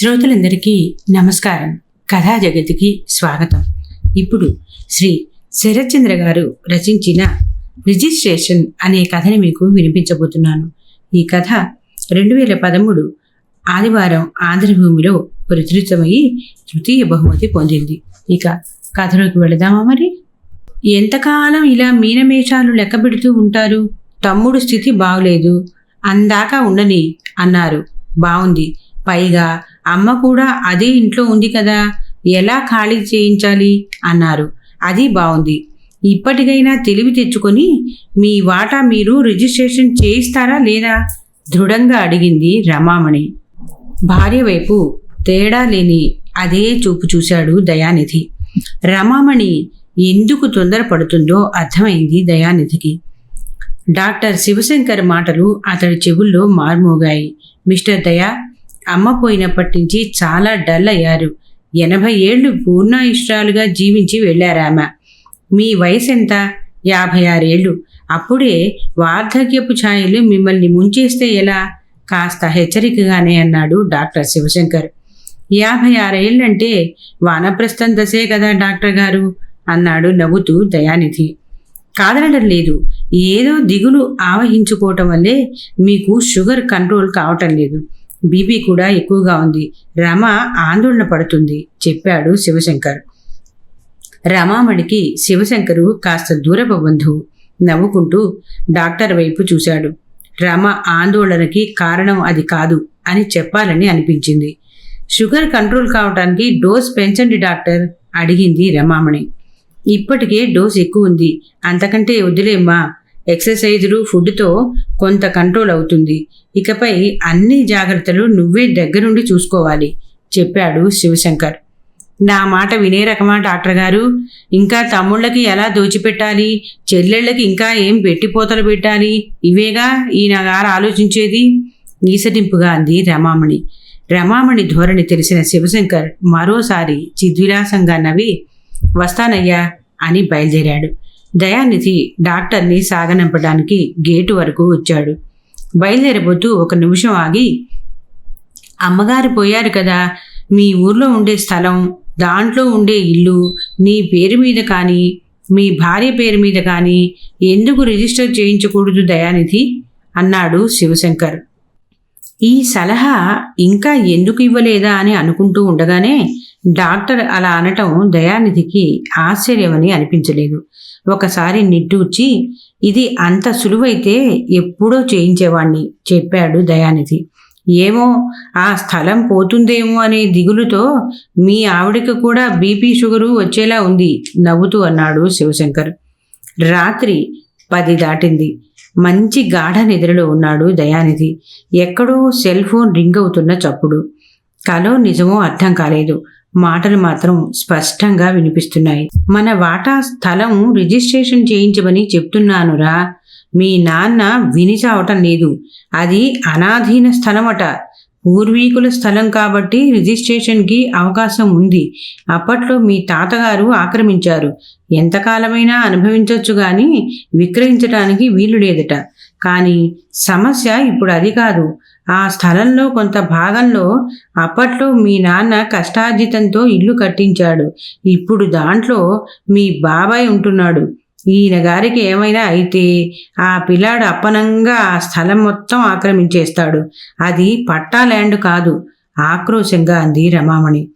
శ్రోతలందరికీ నమస్కారం. కథా జగతికి స్వాగతం. ఇప్పుడు శ్రీ శరత్చంద్ర గారు రచించిన రిజిస్ట్రేషన్ అనే కథని మీకు వినిపించబోతున్నాను. ఈ కథ రెండు వేల పదమూడు ఆదివారం ఆంధ్రభూమిలో ప్రచురితమయ్యి తృతీయ బహుమతి పొందింది. ఇక కథలోకి వెళదామా మరి? ఎంతకాలం ఇలా మీనమేషాలు లెక్క పెడుతూ ఉంటారు? తమ్ముడు స్థితి బాగలేదు. అందాక ఉండని అన్నారు. బాగుంది పైగా అమ్మ కూడా అదే ఇంట్లో ఉంది కదా ఎలా ఖాళీ చేయించాలి? అన్నారు. అది బాగుంది ఇప్పటికైనా తెలివి తెచ్చుకొని మీ వాటా మీరు రిజిస్ట్రేషన్ చేయిస్తారా లేదా? దృఢంగా అడిగింది రమామణి. భార్య వైపు తేడా లేని అదే చూపు చూశాడు దయానిధి. రమామణి ఎందుకు తొందరపడుతుందో అర్థమైంది దయానిధికి. డాక్టర్ శివశంకర్ మాటలు అతడి చెవుల్లో మార్మోగాయి. మిస్టర్ దయా అమ్మ పోయినప్పటి నుంచి చాలా డల్ అయ్యారు. ఎనభై ఏళ్ళు పూర్ణాయుష్రాలుగా జీవించి వెళ్ళారామ మీ వయసు ఎంత యాభై ఆరేళ్ళు అప్పుడే వార్ధక్యపు ఛాయలు మిమ్మల్ని ముంచేస్తే ఎలా? కాస్త హెచ్చరికగానే అన్నాడు డాక్టర్ శివశంకర్. యాభై ఆరేళ్ళంటే వానప్రస్థం దశే కదా డాక్టర్ గారు? అన్నాడు నవ్వుతూ దయానిధి. కాదనడం లేదు. ఏదో దిగులు ఆవహించుకోవటం వల్లే మీకు షుగర్ కంట్రోల్ కావటం లేదు. బీపీ కూడా ఎక్కువగా ఉంది. రమ ఆందోళన పడుతుంది చెప్పాడు శివశంకర్. రమామణికి శివశంకరు కాస్త దూరపు బంధువు నవ్వుకుంటూ డాక్టర్ వైపు చూశాడు. రమ ఆందోళనకి కారణం అది కాదు అని చెప్పాలని అనిపించింది. షుగర్ కంట్రోల్ కావటానికి డోస్ పెంచండి డాక్టర్ అడిగింది రమామణి. ఇప్పటికే డోస్ ఎక్కువ ఉంది అంతకంటే వదిలేమ్మా ఎక్సర్సైజులు ఫుడ్తో కొంత కంట్రోల్ అవుతుంది. ఇకపై అన్ని జాగ్రత్తలు నువ్వే దగ్గరుండి చూసుకోవాలి చెప్పాడు శివశంకర్. నా మాట వినే రకమా డాక్టర్ గారు? ఇంకా తమ్ముళ్ళకి ఎలా దోచిపెట్టాలి? చెల్లెళ్ళకి ఇంకా ఏం పెట్టిపోతలు పెట్టాలి? ఇవేగా? ఈయన గారు ఆలోచించేది. నీసటింపుగా అంది రమామణి. రమామణి ధోరణి తెలిసిన శివశంకర్ మరోసారి చిద్విలాసంగా నవ్వి వస్తానయ్యా అని బయలుదేరాడు. దయానిధి డాక్టర్ని సాగనంపడానికి గేటు వరకు వచ్చాడు. బయలుదేరబోతూ ఒక నిమిషం ఆగి అమ్మగారు పోయారు కదా. మీ ఊర్లో ఉండే స్థలం దాంట్లో ఉండే ఇల్లు నీ పేరు మీద కానీ మీ భార్య పేరు మీద కానీ ఎందుకు రిజిస్టర్ చేయించకూడదు దయానిధి? అన్నాడు శివశంకర్. ఈ సలహా ఇంకా ఎందుకు ఇవ్వలేదా అని అనుకుంటూ ఉండగానే డాక్టర్ అలా అనటం దయానిధికి ఆశ్చర్యమని అనిపించలేదు. ఒకసారి నిట్టూర్చి ఇది అంత సులువైతే ఎప్పుడో చేయించేవాణ్ణి చెప్పాడు దయానిధి. ఏమో ఆ స్థలం పోతుందేమో అనే దిగులుతో మీ ఆవిడకి కూడా బీపీ షుగరు వచ్చేలా ఉంది నవ్వుతూ అన్నాడు శివశంకర్. రాత్రి పది దాటింది. మంచి గాఢ నిద్రలో ఉన్నాడు దయానిధి. ఎక్కడో సెల్ ఫోన్ రింగ్ అవుతున్న చప్పుడు. కలో నిజమో అర్థం కాలేదు. మాటలు మాత్రం స్పష్టంగా వినిపిస్తున్నాయి. మన వాటా స్థలం రిజిస్ట్రేషన్ చేయించమని చెప్తున్నానురా. మీ నాన్న విని చావటం లేదు. అది అనాధీన స్థలమట. పూర్వీకుల స్థలం కాబట్టి రిజిస్ట్రేషన్కి అవకాశం ఉంది. అప్పట్లో మీ తాతగారు ఆక్రమించారు. ఎంతకాలమైనా అనుభవించవచ్చు కానీ విక్రయించడానికి వీలు లేదట. కానీ సమస్య ఇప్పుడు అది కాదు. ఆ స్థలంలో కొంత భాగంలో అప్పట్లో మీ నాన్న కష్టార్జితంతో ఇల్లు కట్టించాడు. ఇప్పుడు దాంట్లో మీ బాబాయ్ ఉంటున్నాడు. ఈయన గారికి ఏమైనా అయితే ఆ పిల్లాడు అప్పనంగా ఆ స్థలం మొత్తం ఆక్రమించేస్తాడు. అది పట్టా ల్యాండ్ కాదు. ఆక్రోశంగా అంది రమామణి.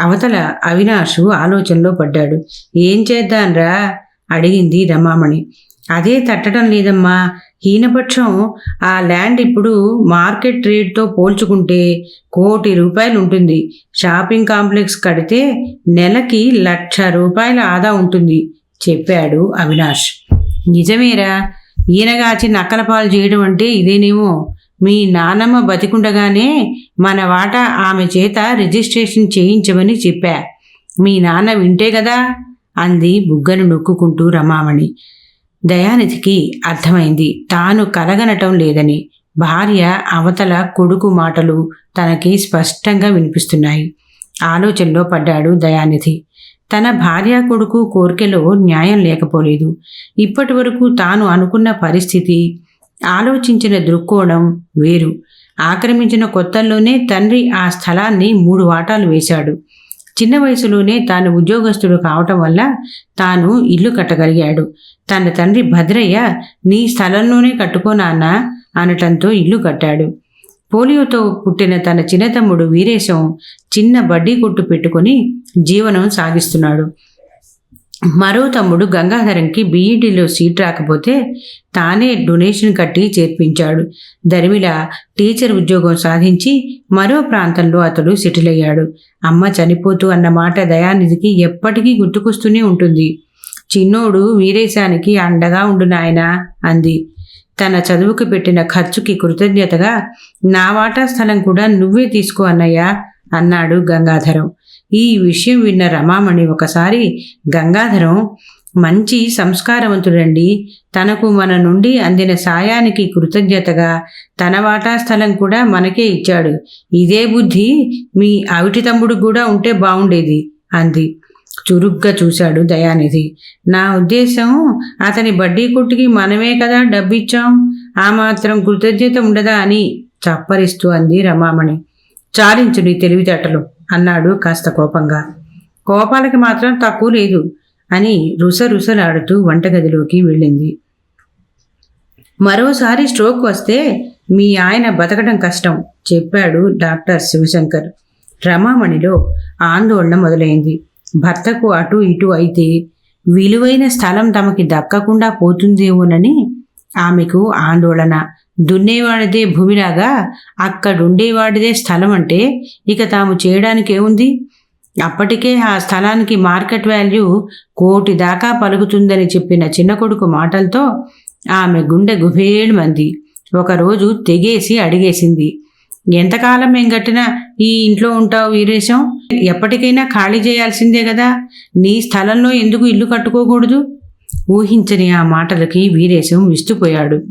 అవతల అవినాషు ఆలోచనలో పడ్డాడు. ఏం చేద్దాన్రా అడిగింది రమామణి. అదే తట్టడం లేదమ్మా. హీనపక్షం ఆ ల్యాండ్ ఇప్పుడు మార్కెట్ రేట్తో పోల్చుకుంటే కోటి రూపాయలు ఉంటుంది షాపింగ్ కాంప్లెక్స్ కడితే నెలకి లక్ష రూపాయల ఆదా ఉంటుంది. చెప్పాడు అవినాష్. నిజమేరా ఈయనగాచి నక్కలపాలు చేయడం అంటే ఇదేనేమో? మీ నానమ్మ బతికుండగానే మన వాట ఆమె చేత రిజిస్ట్రేషన్ చేయించమని చెప్పా. మీ నాన్న వింటే కదా అంది బుగ్గను నొక్కుకుంటూ రమామణి. దయానిధికి అర్థమైంది తాను కలగనటం లేదని. భార్య అవతల కొడుకు మాటలు తనకి స్పష్టంగా వినిపిస్తున్నాయి. ఆలోచనలో పడ్డాడు దయానిధి. తన భార్య కొడుకు కోరికలో న్యాయం లేకపోలేదు. ఇప్పటి వరకు తాను అనుకున్న పరిస్థితి ఆలోచించిన దృక్కోణం వేరు. ఆక్రమించిన కొత్తల్లోనే తండ్రి ఆ స్థలాన్ని మూడు వాటాలు వేశాడు. చిన్న వయసులోనే తాను ఉద్యోగస్తుడు కావటం వల్ల తాను ఇల్లు కట్టగలిగాడు. తన తండ్రి భద్రయ్య నీ స్థలంలోనే కట్టుకోనాన్న అనటంతో ఇల్లు కట్టాడు. పోలియోతో పుట్టిన తన చిన్నతమ్ముడు వీరేశం చిన్న బడ్డీ కొట్టు పెట్టుకుని జీవనం సాగిస్తున్నాడు. మరో తమ్ముడు గంగాధరంకి బీఈడీలో సీట్ రాకపోతే తానే డొనేషన్ కట్టి చేర్పించాడు. దరిమిల టీచర్ ఉద్యోగం సాధించి మరో ప్రాంతంలో అతడు సెటిల్ అయ్యాడు. అమ్మ చనిపోతూ అన్న మాట దయానిధికి ఎప్పటికీ గుర్తుకొస్తూనే ఉంటుంది. చిన్నోడు వీరేశానికి అండగా ఉండు నాయనా అంది. తన చదువుకు పెట్టిన ఖర్చుకి కృతజ్ఞతగా నా వాటా స్థలం కూడా నువ్వే తీసుకో అన్నయ్యా అన్నాడు గంగాధరం. ఈ విషయం విన్న రమామణి ఒకసారి గంగాధరం మంచి సంస్కారవంతుడండి. తనకు మన నుండి అందిన సాయానికి కృతజ్ఞతగా తన వాటా స్థలం కూడా మనకే ఇచ్చాడు. ఇదే బుద్ధి మీ అవిటి తమ్ముడు కూడా ఉంటే బాగుండేది అంది. చురుగ్గా చూశాడు దయానిధి. నా ఉద్దేశం అతని బడ్డీ కొట్టుకి మనమే కదా డబ్బిచ్చాం. ఆ మాత్రం కృతజ్ఞత ఉండదా అని చప్పరిస్తూ అంది రమామణి. చాలించు నీ తెలివితేటలు అన్నాడు కాస్త కోపంగా. కోపాలకి మాత్రం తక్కువ లేదు అని రుసరుసలాడుతూ వంటగదిలోకి వెళ్ళింది. మరోసారి స్ట్రోక్ వస్తే మీ ఆయన బతకడం కష్టం చెప్పాడు డాక్టర్ శివశంకర్. రమామణిలో ఆందోళన మొదలైంది. భర్తకు అటు ఇటు అయితే విలువైన స్థలం తమకి దక్కకుండా పోతుందేమోనని ఆమెకు ఆందోళన. దున్నేవాడిదే భూమిలాగా అక్కడుండేవాడిదే స్థలం అంటే ఇక తాము చేయడానికి ఏముంది అప్పటికే ఆ స్థలానికి మార్కెట్ వాల్యూ కోటి దాకా పలుకుతుందని చెప్పిన చిన్న కొడుకు మాటలతో ఆమె గుండె గుబేళమంది ఒకరోజు తెగేసి అడిగేసింది ఎంతకాలం మేం కట్టినా ఈ ఇంట్లో ఉంటావు వీరేశం ఎప్పటికైనా ఖాళీ చేయాల్సిందే కదా. నీ స్థలంలో ఎందుకు ఇల్లు కట్టుకోకూడదు? ఊహించని ఆ మాటలకి వీరేశం విస్తుపోయాడు.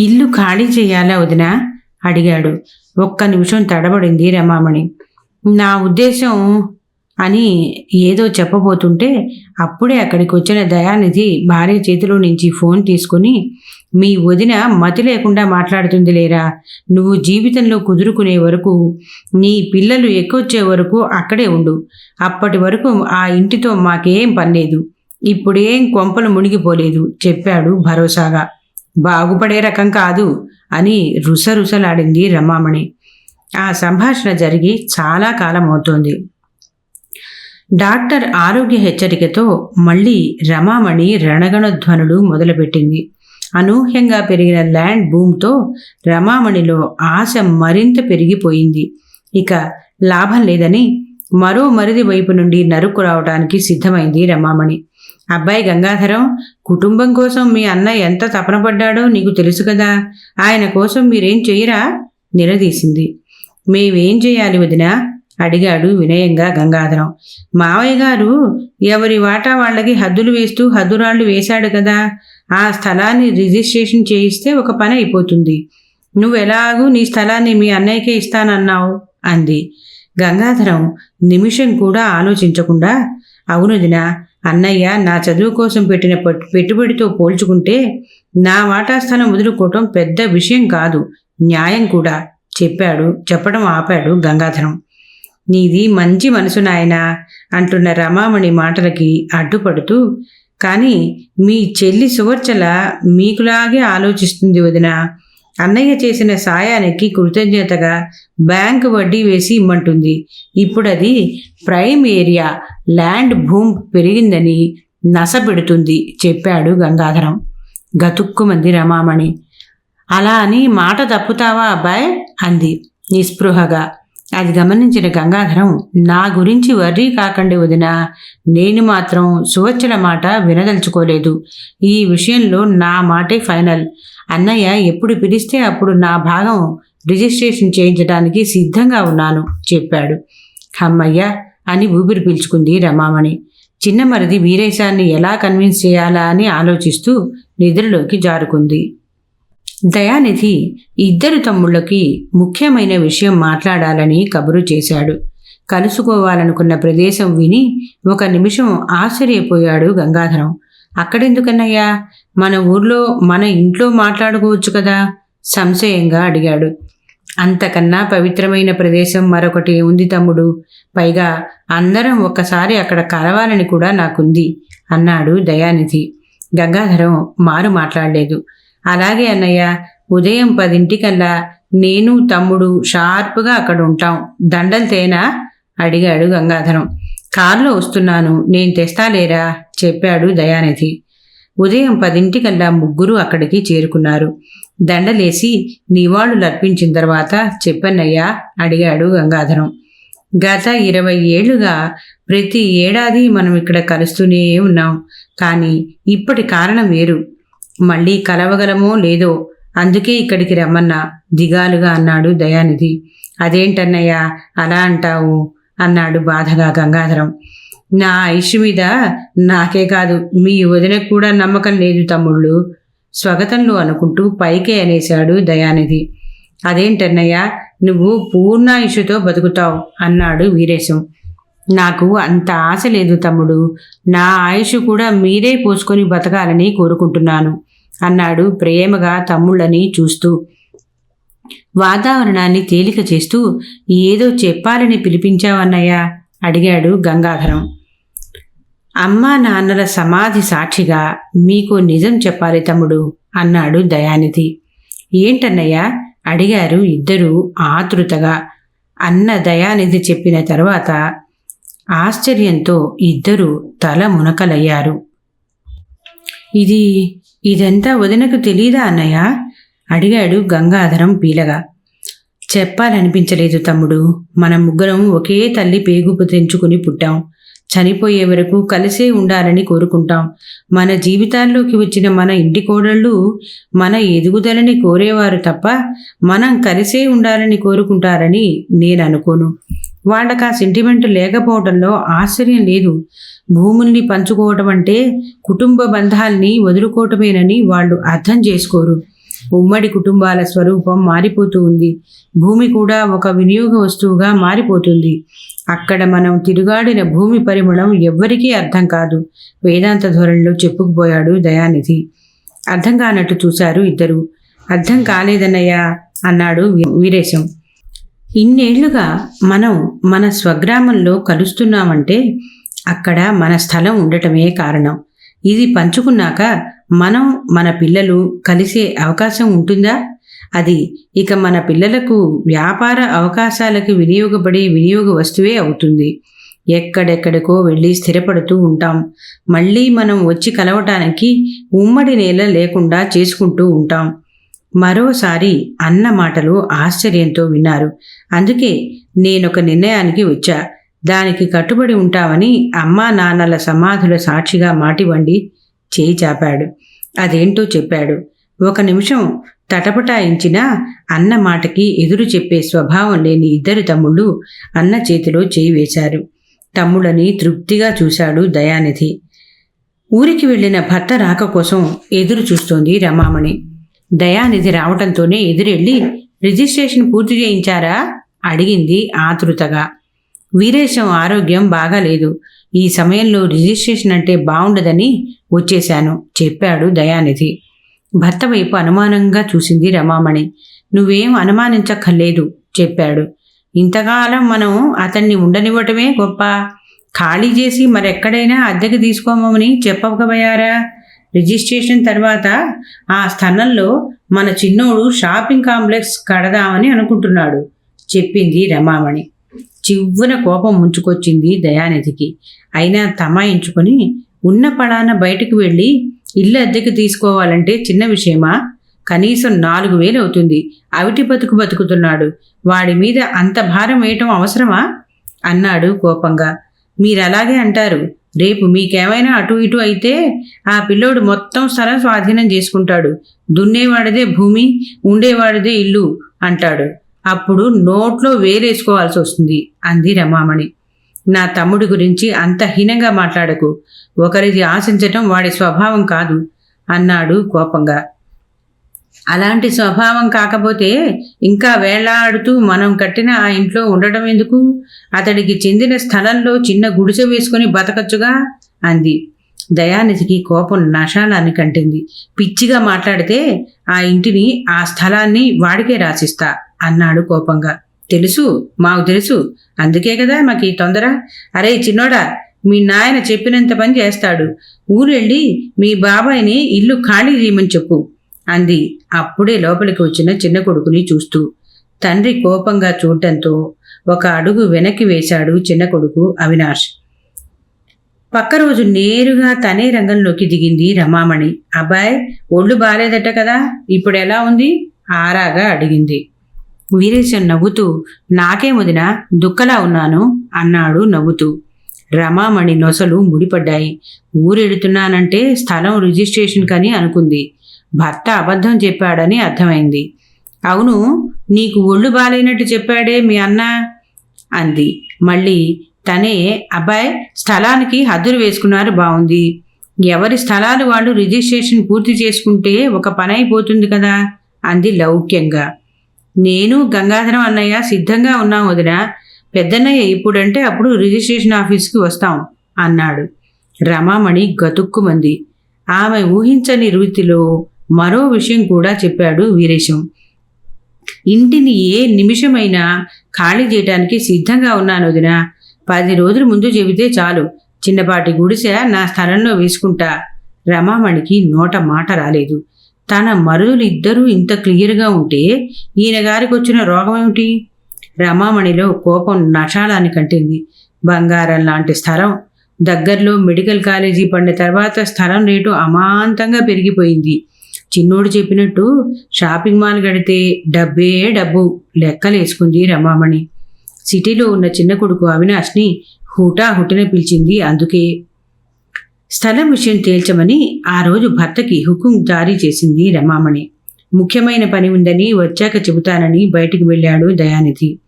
ఇల్లు ఖాళీ చేయాలా వదినా? అడిగాడు. ఒక్క నిమిషం తడబడింది రమామణి. నా ఉద్దేశం అని ఏదో చెప్పబోతుంటే అప్పుడే అక్కడికి వచ్చిన దయానిధి భార్య చేతిలో నుంచి ఫోన్ తీసుకుని మీ వదిన మతి లేకుండా మాట్లాడుతుంది లేరా? నువ్వు జీవితంలో కుదురుకునే వరకు నీ పిల్లలు ఎక్కొచ్చే వరకు అక్కడే ఉండు. అప్పటి వరకు ఆ ఇంటితో మాకేం పనిలేదు ఇప్పుడేం కొంపలు మునిగిపోలేదు చెప్పాడు భరోసాగా. బాగుపడే రకం కాదు అని రుసరుసలాడింది రమామణి. ఆ సంభాషణ జరిగి చాలా కాలం అవుతోంది. డాక్టర్ ఆరోగ్య హెచ్చరికతో మళ్ళీ రమామణి రణగణధ్వనులు మొదలుపెట్టింది. అనూహ్యంగా పెరిగిన ల్యాండ్ బూమ్తో రమామణిలో ఆశ మరింత పెరిగిపోయింది. ఇక లాభం లేదని మరో మరిది వైపు నుండి నరుకు రావడానికి సిద్ధమైంది రమామణి. అబ్బాయి గంగాధరం కుటుంబం కోసం మీ అన్న ఎంత తపన పడ్డాడో నీకు తెలుసు కదా. ఆయన కోసం మీరేం చెయ్యరా? నిలదీసింది. మేమేం చేయాలి వదినా? అడిగాడు వినయంగా గంగాధరం. మావయ్య గారు ఎవరి వాటా వాళ్ళకి హద్దులు వేస్తూ హద్దురాళ్ళు వేశాడు కదా. ఆ స్థలాన్ని రిజిస్ట్రేషన్ చేయిస్తే ఒక పని అయిపోతుంది. నువ్వెలాగూ నీ స్థలాన్ని మీ అన్నయ్యకే ఇస్తానన్నావు అంది. గంగాధరం నిమిషం కూడా ఆలోచించకుండా అవును దినా అన్నయ్య నా చదువు కోసం పెట్టిన పట్- పెట్టుబడితో పోల్చుకుంటే నా వాటా స్థలం వదులుకోవటం పెద్ద విషయం కాదు న్యాయం కూడా చెప్పాడు చెప్పడం ఆపాడు గంగాధరం. నీది మంచి మనసు నాయనా అంటున్న రమామణి మాటలకి అడ్డుపడుతూ కానీ మీ చెల్లి సువర్చల మీకులాగే ఆలోచిస్తుంది వదిన. అన్నయ్య చేసిన సాయానికి కృతజ్ఞతగా బ్యాంకు వడ్డీ వేసి ఇమ్మంటుంది. ఇప్పుడు అది ప్రైమ్ ఏరియా ల్యాండ్ భూమ్ పెరిగిందని నసపెడుతుంది చెప్పాడు గంగాధరం. గతుక్కుమంది రమామణి. అలా అని మాట తప్పుతావా అబ్బాయ్? అంది నిస్పృహగా. అది గమనించిన గంగాధరం నా గురించి వర్రీ కాకండి వదిన. నేను మాత్రం సువచ్చల మాట వినదలుచుకోలేదు. ఈ విషయంలో నా మాటే ఫైనల్. అన్నయ్య ఎప్పుడు పిలిస్తే అప్పుడు నా భాగం రిజిస్ట్రేషన్ చేయించడానికి సిద్ధంగా ఉన్నాను చెప్పాడు. హమ్మయ్య అని ఊపిరి పీల్చుకుంది రమామణి. చిన్న మరిది వీరేశాన్ని ఎలా కన్విన్స్ చేయాలా? అని ఆలోచిస్తూ నిద్రలోకి జారుకుంది. దయానిధి ఇద్దరు తమ్ముళ్ళకి ముఖ్యమైన విషయం మాట్లాడాలని కబురు చేశాడు. కలుసుకోవాలనుకున్న ప్రదేశం విని ఒక నిమిషం ఆశ్చర్యపోయాడు గంగాధరం. అక్కడెందుకన్నయ్యా? మన ఊర్లో మన ఇంట్లో మాట్లాడుకోవచ్చు కదా? సంశయంగా అడిగాడు. అంతకన్నా పవిత్రమైన ప్రదేశం మరొకటి ఉంది తమ్ముడు? పైగా అందరం ఒక్కసారి అక్కడ కలవాలని కూడా నాకుంది అన్నాడు దయానిధి. గంగాధరం మారు మాట్లాడలేదు. అలాగే అన్నయ్య ఉదయం పదింటికల్లా నేను తమ్ముడు షార్ప్గా అక్కడ ఉంటాం దండలు తేనా? అడిగాడు గంగాధరం. కారులో వస్తున్నాను నేను తెస్తాలేరా చెప్పాడు దయానిధి. ఉదయం పదింటికల్లా ముగ్గురు అక్కడికి చేరుకున్నారు. దండలేసి నివాళులు అర్పించిన తర్వాత చెప్పన్నయ్యా అడిగాడు గంగాధరం. గత ఇరవై ఏళ్ళుగా ప్రతి ఏడాది మనం ఇక్కడ కలుస్తూనే ఉన్నాం. కానీ ఇప్పటి కారణం వేరు. మళ్ళీ కలవగలమో లేదో అందుకే ఇక్కడికి రమ్మన్నా దిగాలుగా అన్నాడు దయానిధి. అదేంటన్నయ్యా అలా అంటావు? అన్నాడు బాధగా గంగాధరం. నా ఐషు మీద నాకే కాదు మీ వదినకు కూడా నమ్మకం లేదు తమ్ముళ్ళు స్వగతంలో అనుకుంటూ పైకే అనేశాడు దయానిధి. అదేంటన్నయ్య నువ్వు పూర్ణ ఇషుతో బతుకుతావు అన్నాడు వీరేశం. నాకు అంత ఆశ లేదు తమ్ముడు నా ఆయుష్ కూడా మీరే పోసుకొని బతకాలని కోరుకుంటున్నాను. అన్నాడు ప్రేమగా తమ్ముళ్ళని చూస్తూ. వాతావరణాన్ని తేలిక చేస్తూ ఏదో చెప్పాలని పిలిపించావన్నయ్యా? అడిగాడు గంగాధరం. అమ్మా నాన్నల సమాధి సాక్షిగా మీకు నిజం చెప్పాలి తమ్ముడు అన్నాడు దయానిధి. ఏంటన్నయ్యా? అడిగారు ఇద్దరూ ఆతృతగా. అన్న దయానిధి చెప్పిన తర్వాత ఆశ్చర్యంతో ఇద్దరూ తల మునకలయ్యారు. ఇది ఇదంతా వదినకు తెలీదా అన్నయ్య? అడిగాడు గంగాధరం పీలగా. చెప్పాలనిపించలేదు తమ్ముడు. మనం ముగ్గురం ఒకే తల్లి పేగుపు తెంచుకుని పుట్టాం. చనిపోయే వరకు కలిసే ఉండాలని కోరుకుంటాం. మన జీవితాల్లోకి వచ్చిన మన ఇంటి కోడళ్ళు మన ఎదుగుదలని కోరేవారు తప్ప మనం కలిసే ఉండాలని కోరుకుంటారని నేను అనుకోను వాళ్ళకి ఆ సెంటిమెంట్ లేకపోవడంలో ఆశ్చర్యం లేదు. భూముల్ని పంచుకోవటం అంటే కుటుంబ బంధాల్ని వదులుకోవటమేనని వాళ్ళు అర్థం చేసుకోరు. ఉమ్మడి కుటుంబాల స్వరూపం మారిపోతూ ఉంది. భూమి కూడా ఒక వినియోగ వస్తువుగా మారిపోతుంది. అక్కడ మనం తిరుగాడిన భూమి పరిమళం ఎవ్వరికీ అర్థం కాదు. వేదాంత ధోరణిలో చెప్పుకుపోయాడు దయానిధి. అర్థం కానట్టు చూశారు ఇద్దరు. అర్థం కాలేదన్నయ్యా అన్నాడు వీ- వీరేశం. ఇన్నేళ్ళుగా మనం మన స్వగ్రామంలో కలుస్తున్నామంటే అక్కడ మన స్థలం ఉండటమే కారణం. ఇది పంచుకున్నాక మనం మన పిల్లలు కలిసే అవకాశం ఉంటుందా? అది ఇక మన పిల్లలకు వ్యాపార అవకాశాలకు వినియోగపడే వినియోగ వస్తువే అవుతుంది. ఎక్కడెక్కడికో వెళ్ళి స్థిరపడుతూ ఉంటాం. మళ్ళీ మనం వచ్చి కలవటానికి ఉమ్మడి నేల లేకుండా చేసుకుంటూ ఉంటాం. మరోసారి అన్న మాటలు ఆశ్చర్యంతో విన్నారు. అందుకే నేనొక నిర్ణయానికి వచ్చా. దానికి కట్టుబడి ఉంటామని అమ్మా నాన్నల సమాధుల సాక్షిగా మాటివ్వండి చేయి చాపాడు. అదేంటో చెప్పాడు. ఒక నిమిషం తటపటాయించినా అన్న మాటకి ఎదురు చెప్పే స్వభావం లేని ఇద్దరు తమ్ముళ్ళు అన్న చేతిలో చేయి వేశారు. తమ్ముడని తృప్తిగా చూశాడు దయానిధి. ఊరికి వెళ్ళిన భర్త రాక కోసం ఎదురు చూస్తోంది రమామణి. దయానిధి రావటంతోనే ఎదురెళ్ళి రిజిస్ట్రేషన్ పూర్తి చేయించారా? అడిగింది ఆతృతగా. వీరేశం ఆరోగ్యం బాగాలేదు. ఈ సమయంలో రిజిస్ట్రేషన్ అంటే బాగుండదని వచ్చేశాను చెప్పాడు దయానిధి. భర్త వైపు అనుమానంగా చూసింది రమామణి. నువ్వేం అనుమానించక్కర్లేదు చెప్పాడు. ఇంతకాలం మనం అతన్ని ఉండనివ్వటమే గొప్ప. ఖాళీ చేసి మరెక్కడైనా అద్దెకి తీసుకోమని చెప్పకపోయారా రిజిస్ట్రేషన్ తర్వాత ఆ స్థలంలో మన చిన్నోడు షాపింగ్ కాంప్లెక్స్ కడదామని అనుకుంటున్నాడు చెప్పింది రమామణి. చివ్వున కోపం ముంచుకొచ్చింది దయానిధికి. అయినా తమాయించుకొని ఉన్న పడాన బయటకు వెళ్ళి ఇల్లు అద్దెకి తీసుకోవాలంటే చిన్న విషయమా? కనీసం నాలుగు వేలు అవుతుంది. అవిటి బతుకు బతుకుతున్నాడు. వాడి మీద అంత భారం వేయటం అవసరమా? అన్నాడు కోపంగా. మీరు అలాగే అంటారు. రేపు మీకేమైనా అటు ఇటు అయితే ఆ పిల్లోడు మొత్తం స్థలం స్వాధీనం చేసుకుంటాడు. దున్నేవాడిదే భూమి ఉండేవాడిదే ఇల్లు అంటాడు. అప్పుడు నోట్లో వేరేసుకోవాల్సి వస్తుంది అంది రమామణి. నా తమ్ముడి గురించి అంత హీనంగా మాట్లాడకు. ఒకరిది ఆశించటం వాడి స్వభావం కాదు అన్నాడు కోపంగా. అలాంటి స్వభావం కాకపోతే ఇంకా వేళ్ళాడుతూ మనం కట్టిన ఆ ఇంట్లో ఉండటం ఎందుకు? అతడికి చెందిన స్థలంలో చిన్న గుడిసె వేసుకుని బతకచ్చుగా? అంది. దయానిధికి కోపం నశాలాన్ని కంటింది. పిచ్చిగా మాట్లాడితే ఆ ఇంటిని ఆ స్థలాన్ని వాడికే రాసిస్తా అన్నాడు కోపంగా. తెలుసు మాకు తెలుసు. అందుకే కదా మాకు ఈ తొందర. అరే చిన్నోడా మీ నాయన చెప్పినంత పని చేస్తాడు. ఊరెళ్ళి మీ బాబాయిని ఇల్లు ఖాళీ చేయమని చెప్పు. అంది. అప్పుడే లోపలికి వచ్చిన చిన్న కొడుకుని చూస్తూ. తండ్రి కోపంగా చూడటంతో ఒక అడుగు వెనక్కి వేశాడు చిన్న కొడుకు అవినాష్. పక్క రోజు నేరుగా తనే రంగంలోకి దిగింది రమామణి. అబ్బాయ్ ఒళ్ళు బాలేదట కదా ఇప్పుడు ఎలా ఉంది? ఆరాగా అడిగింది. వీరేశం నవ్వుతూ నాకే దుక్కలా ఉన్నాను అన్నాడు నవ్వుతూ. రమామణి నొసలు ముడిపడ్డాయి. ఊరెడుతున్నానంటే స్థలం రిజిస్ట్రేషన్ కని అనుకుంది. భర్త అబద్ధం చెప్పాడని అర్థమైంది. అవును నీకు ఒళ్ళు బాలేనట్టు చెప్పాడే మీ అన్న? అంది. మళ్ళీ తనే అబ్బాయి స్థలానికి హద్దులు వేసుకున్నారు బాగుంది ఎవరి స్థలాలు వాళ్ళు రిజిస్ట్రేషన్ పూర్తి చేసుకుంటే ఒక పని అయిపోతుంది కదా? అంది లౌక్యంగా. నేను గంగాధరం అన్నయ్య సిద్ధంగా ఉన్నాం వదిన. పెద్దన్నయ్య ఇప్పుడంటే అప్పుడు రిజిస్ట్రేషన్ ఆఫీస్కి వస్తాం అన్నాడు. రమామణి గతుక్కుమంది. ఆమె ఊహించని రీతిలో మరో విషయం కూడా చెప్పాడు వీరేశం. ఇంటిని ఏ నిమిషమైనా ఖాళీ చేయటానికి సిద్ధంగా ఉన్నాను వదిన. పది రోజుల ముందు చెబితే చాలు. చిన్నపాటి గుడిసె నా స్థలంలో వేసుకుంటా. రమామణికి నోట మాట రాలేదు. తన మరుదులిద్దరూ ఇంత క్లియర్గా ఉంటే ఈయన గారికి వచ్చిన రోగం ఏమిటి రమామణిలో కోపం నషాలాన్ని కంటింది. బంగారం లాంటి స్థలం. దగ్గరలో మెడికల్ కాలేజీ పడిన తర్వాత స్థలం రేటు అమాంతంగా పెరిగిపోయింది. చిన్నోడు చెప్పినట్టు షాపింగ్ మాల్ గడితే డబ్బే డబ్బు లెక్కలేసుకుంది రమామణి. సిటీలో ఉన్న చిన్న కొడుకు అవినాష్ని హుటా హుటిన పిలిచింది అందుకే. స్థలం విషయం తేల్చమని ఆ రోజు భర్తకి హుకుం జారీ చేసింది రమామణి. ముఖ్యమైన పని ఉందని వచ్చాక చెబుతానని బయటికి వెళ్ళాడు దయానిధి.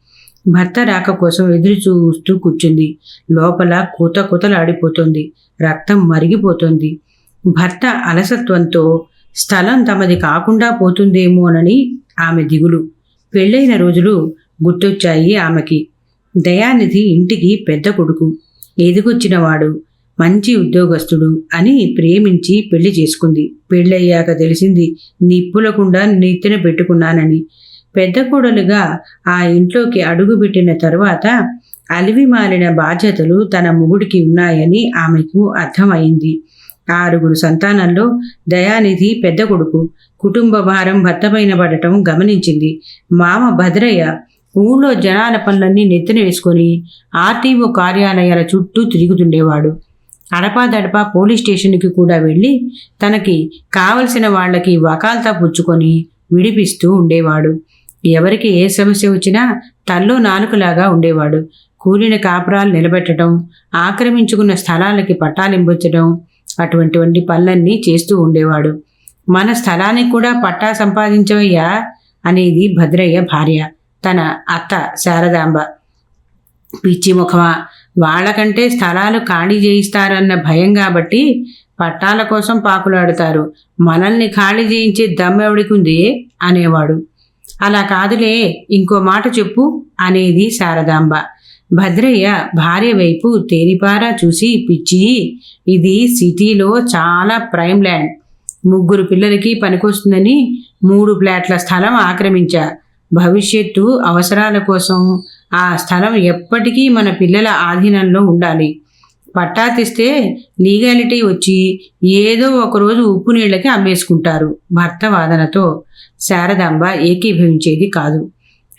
భర్త రాక కోసం ఎదురు చూస్తూ కూర్చుంది. లోపల కూత కూతలాడిపోతుంది రక్తం మరిగిపోతోంది. భర్త అలసత్వంతో స్థలం తమది కాకుండా పోతుందేమోనని ఆమె దిగులు. పెళ్ళైన రోజులు గుర్తొచ్చాయి ఆమెకి. దయానిధి ఇంటికి పెద్ద కొడుకు. ఎదిగొచ్చినవాడు మంచి ఉద్యోగస్తుడు అని ప్రేమించి పెళ్ళి చేసుకుంది. పెళ్ళయ్యాక తెలిసింది నిప్పులకుండా నెత్తిన పెట్టుకున్నానని. పెద్ద కోడలుగా ఆ ఇంట్లోకి అడుగుపెట్టిన తరువాత అలివి మారిన బాధ్యతలు తన మొగుడికి ఉన్నాయని ఆమెకు అర్థమైంది. ఆరుగురు సంతానంలో దయానిధి పెద్ద కొడుకు. కుటుంబ భారం భర్తపైన పడటం గమనించింది. మామ భద్రయ్య ఊళ్ళో జనాల పనులన్నీ నెత్తిన వేసుకొని ఆర్టీఓ కార్యాలయాల చుట్టూ తిరుగుతుండేవాడు. అడపాదడపా పోలీస్ స్టేషన్కి కూడా వెళ్ళి తనకి కావలసిన వాళ్ళకి వకాల్తా పుచ్చుకొని విడిపిస్తూ ఉండేవాడు. ఎవరికి ఏ సమస్య వచ్చినా తల్లో నాలుకలాగా ఉండేవాడు. కూలిన కాపురాలు నిలబెట్టడం ఆక్రమించుకున్న స్థలాలకి పట్టాలింపొచ్చడం అటువంటివంటి పనులన్నీ చేస్తూ ఉండేవాడు. మన స్థలానికి కూడా పట్టా సంపాదించవయ్యా? అనేది భద్రయ్య భార్య తన అత్త శారదాంబ. పిచ్చి ముఖమా? వాళ్ళకంటే స్థలాలు ఖాళీ చేయిస్తారన్న భయం కాబట్టి పట్టాల కోసం పాకులాడుతారు. మనల్ని ఖాళీ చేయించే దమ్మెవడికుంది అనేవాడు. అలా కాదులే ఇంకో మాట చెప్పు అనేది శారదాంబ. భద్రయ్య భార్య వైపు తేరిపారా చూసి పిచ్చి ఇది సిటీలో చాలా ప్రైమ్ ల్యాండ్. ముగ్గురు పిల్లలకి పనికొస్తుందని మూడు ఫ్లాట్ల స్థలం ఆక్రమించా. భవిష్యత్తు అవసరాల కోసం ఆ స్థలం ఎప్పటికీ మన పిల్లల ఆధీనంలో ఉండాలి. పట్టా తీస్తే లీగాలిటీ వచ్చి ఏదో ఒకరోజు ఉప్పు నీళ్ళకి అమ్మేసుకుంటారు భర్త వాదనతో. శారదాంబ ఏకీభవించేది కాదు.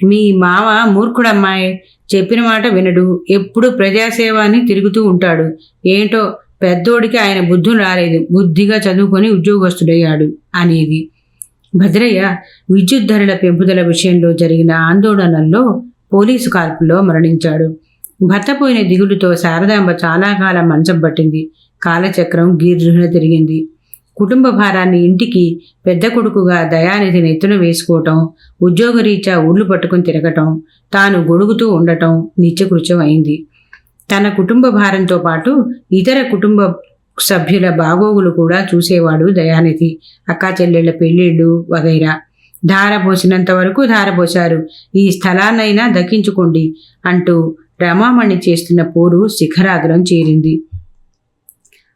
మీ మామ మూర్ఖుడమ్మాయి చెప్పిన మాట వినడు. ఎప్పుడు ప్రజాసేవ అని తిరుగుతూ ఉంటాడు. ఏంటో పెద్దోడికి ఆయన బుద్ధులు రాలేదు. బుద్ధిగా చదువుకొని ఉద్యోగస్తుడయ్యాడు అనేది. భద్రయ్య విద్యుత్ ధరల పెంపుదల విషయంలో జరిగిన ఆందోళనల్లో పోలీసు కాల్పుల్లో మరణించాడు. భర్త పోయిన దిగులుతో శారదాంబ చాలా కాలం మంచం పట్టింది. కాలచక్రం గీర్జున తిరిగింది. కుటుంబ భారాన్ని ఇంటికి పెద్ద కొడుకుగా దయానిధి నెత్తున వేసుకోవటం ఉద్యోగరీత్యా ఊళ్ళు పట్టుకుని తిరగటం తాను గొడుగుతూ ఉండటం నిత్యకృత్యం అయింది. తన కుటుంబ భారంతో పాటు ఇతర కుటుంబ సభ్యుల బాగోగులు కూడా చూసేవాడు దయానిధి. అక్కా చెల్లెళ్ళ పెళ్ళిళ్ళు వగైరా. ధార పోసినంత వరకు ధార పోశారు. ఈ స్థలాన్నైనా దక్కించుకోండి అంటూ రమామణి చేస్తున్న పోరు శిఖరాగ్రం చేరింది.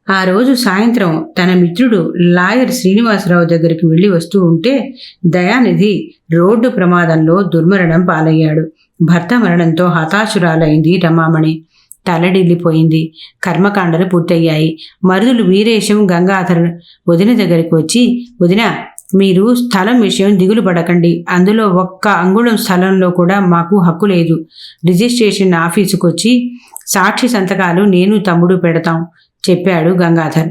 ఆ రోజు సాయంత్రం తన మిత్రుడు లాయర్ శ్రీనివాసరావు దగ్గరికి వెళ్ళి వస్తూ ఉంటే దయానిధి రోడ్డు ప్రమాదంలో దుర్మరణం పాలయ్యాడు. భర్త మరణంతో హతాశురాలైంది రమామణి. తలడిల్లిపోయింది కర్మకాండలు పూర్తయ్యాయి. మరుదులు వీరేశం గంగాధర్ వదిన దగ్గరికి వచ్చి వదిన మీరు స్థలం విషయం దిగులు పడకండి. అందులో ఒక్క అంగుళం స్థలంలో కూడా మాకు హక్కు లేదు. రిజిస్ట్రేషన్ ఆఫీసుకు వచ్చి సాక్షి సంతకాలు నేను తమ్ముడు పెడతాం. చెప్పాడు గంగాధర్.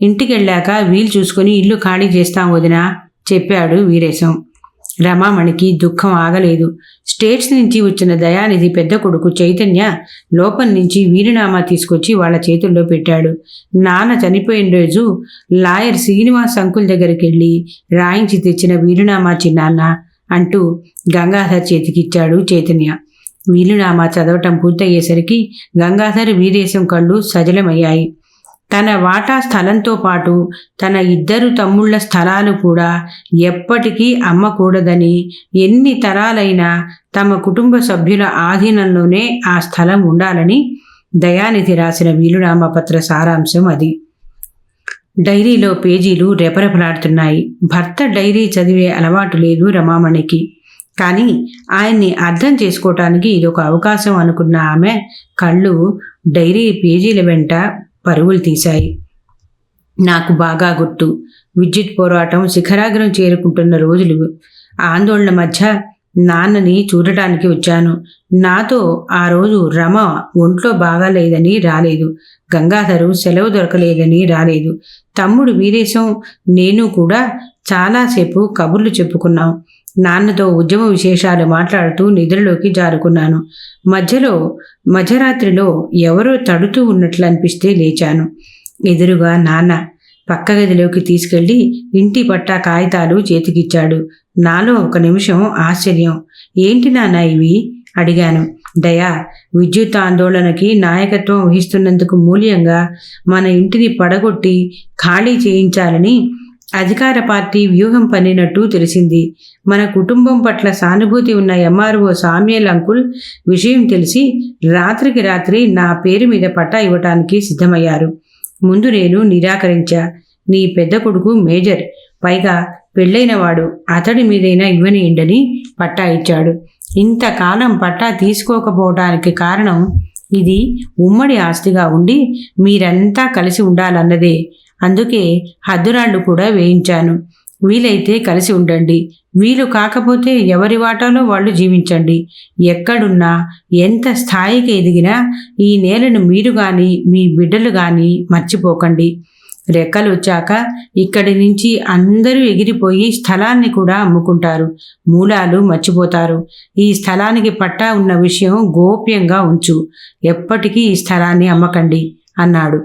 ఇంటికెళ్ళాక వీలు చూసుకుని ఇల్లు ఖాళీ చేస్తాం వదినా చెప్పాడు వీరేశం. రమామణికి దుఃఖం ఆగలేదు. స్టేట్స్ నుంచి వచ్చిన దయానిధి పెద్ద కొడుకు చైతన్య లోపల నుంచి వీరినామా తీసుకొచ్చి వాళ్ళ చేతుల్లో పెట్టాడు. నాన్న చనిపోయిన రోజు లాయర్ శ్రీనివాస్ అంకుల్ దగ్గరికి వెళ్ళి రాయించి తెచ్చిన వీరునామా చిన్నాన్న అంటూ గంగాధర్ చేతికిచ్చాడు చైతన్య. వీలునామా చదవటం పూర్తయ్యేసరికి గంగాధర్ వీరేశం కళ్ళు సజలమయ్యాయి. తన వాటా స్థలంతో పాటు తన ఇద్దరు తమ్ముళ్ళ స్థలాలు కూడా ఎప్పటికీ అమ్మకూడదని ఎన్ని తరాలైనా తమ కుటుంబ సభ్యుల ఆధీనంలోనే ఆ స్థలం ఉండాలని దయానిధి రాసిన వీలునామపత్ర సారాంశం అది. డైరీలో పేజీలు రెపరెపలాడుతున్నాయి. భర్త డైరీ చదివే అలవాటు లేదు రమామణికి. కానీ ఆయన్ని అర్థం చేసుకోవటానికి ఇదొక అవకాశం అనుకున్న ఆమె కళ్ళు డైరీ పేజీల వెంట పరుగులు తీశాయి. నాకు బాగా గుర్తు. విద్యుత్ పోరాటం శిఖరాగ్రం చేరుకుంటున్న రోజులు. ఆందోళన మధ్య నాన్నని చూడటానికి వచ్చాను. నాతో ఆ రోజు రమ ఒంట్లో బాగాలేదని రాలేదు. గంగాధరు సెలవు దొరకలేదని రాలేదు. తమ్ముడు వీరేశం నేను కూడా చాలాసేపు కబుర్లు చెప్పుకున్నాం. నాన్నతో ఉద్యమ విశేషాలు మాట్లాడుతూ నిద్రలోకి జారుకున్నాను. మధ్యలో మధ్యరాత్రిలో ఎవరో తడుతూ ఉన్నట్లు అనిపిస్తే లేచాను. ఎదురుగా నాన్న పక్క గదిలోకి తీసుకెళ్ళి ఇంటి పట్టా కాగితాలు చేతికిచ్చాడు. నాలో ఒక నిమిషం ఆశ్చర్యం. ఏంటి నాన్న ఇవి? అడిగాను. దయా విద్యుత్ ఆందోళనకి నాయకత్వం వహిస్తున్నందుకు మూల్యంగా మన ఇంటిని పడగొట్టి ఖాళీ చేయించాలని అధికార పార్టీ వ్యూహం పన్నినట్టు తెలిసింది. మన కుటుంబం పట్ల సానుభూతి ఉన్న ఎంఆర్ఓ సామ్యల్ అంకుల్ విషయం తెలిసి రాత్రికి రాత్రి నా పేరు మీద పట్టా ఇవ్వటానికి సిద్ధమయ్యారు. ముందు నేను నిరాకరించా. నీ పెద్ద కొడుకు మేజర్ పైగా పెళ్ళైనవాడు అతడి మీదైనా ఇవ్వనియండని పట్టా ఇచ్చాడు. ఇంతకాలం పట్టా తీసుకోకపోవడానికి కారణం ఇది ఉమ్మడి ఆస్తిగా ఉండి మీరంతా కలిసి ఉండాలన్నదే. అందుకే హద్దురాళ్ళు కూడా వేయించాను. వీలైతే కలిసి ఉండండి. వీలు కాకపోతే ఎవరి వాటాలో వాళ్ళు జీవించండి. ఎక్కడున్నా ఎంత స్థాయికి ఎదిగినా ఈ నేలను మీరు కానీ మీ బిడ్డలు కానీ మర్చిపోకండి. రెక్కలు వచ్చాక ఇక్కడి నుంచి అందరూ ఎగిరిపోయి స్థలాన్ని కూడా అమ్ముకుంటారు. మూలాలు మర్చిపోతారు. ఈ స్థలానికి పట్టా ఉన్న విషయం గోప్యంగా ఉంచు. ఎప్పటికీ ఈ స్థలాన్ని అమ్మకండి అన్నాడు.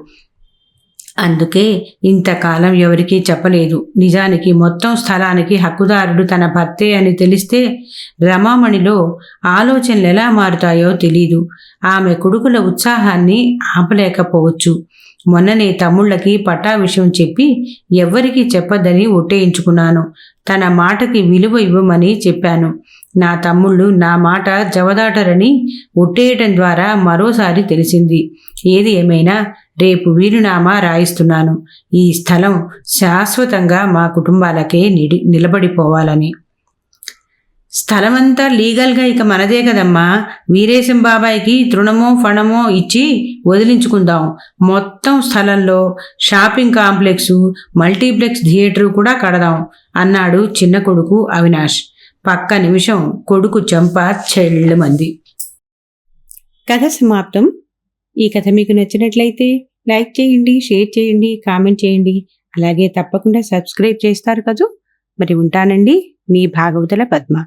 అందుకే ఇంతకాలం ఎవరికీ చెప్పలేదు. నిజానికి మొత్తం స్థలానికి హక్కుదారుడు తన భర్తే అని తెలిస్తే రమామణిలో ఆలోచనలు ఎలా మారుతాయో తెలీదు. ఆమె కొడుకుల ఉత్సాహాన్ని ఆపలేకపోవచ్చు. మొన్ననే తమ్ముళ్ళకి పట్టా విషయం చెప్పి ఎవ్వరికీ చెప్పద్దని ఒట్టేయించుకున్నాను. తన మాటకి విలువ ఇవ్వమని చెప్పాను. నా తమ్ముళ్ళు నా మాట జవదాటరని ఒట్టేయటం ద్వారా మరోసారి తెలిసింది. ఏది ఏమైనా రేపు వీరునామా రాయిస్తున్నాను. ఈ స్థలం శాశ్వతంగా మా కుటుంబాలకే నిడి నిలబడిపోవాలని. స్థలమంతా లీగల్గా ఇక మనదే కదమ్మా. వీరేశం బాబాయ్కి తృణమో ఫణమో ఇచ్చి వదిలించుకుందాం. మొత్తం స్థలంలో షాపింగ్ కాంప్లెక్సు మల్టీప్లెక్స్ థియేటరు కూడా కడదాం అన్నాడు చిన్న కొడుకు అవినాష్. పక్క నిమిషం కొడుకు చెంప చెళ్ళమంది కథ సమాప్తం. ఈ కథ మీకు నచ్చినట్లయితే లైక్ చేయండి షేర్ చేయండి కామెంట్ చేయండి. అలాగే తప్పకుండా సబ్స్క్రైబ్ చేస్తారు కదూ. మరి ఉంటానండి మీ భాగవతుల పద్మ.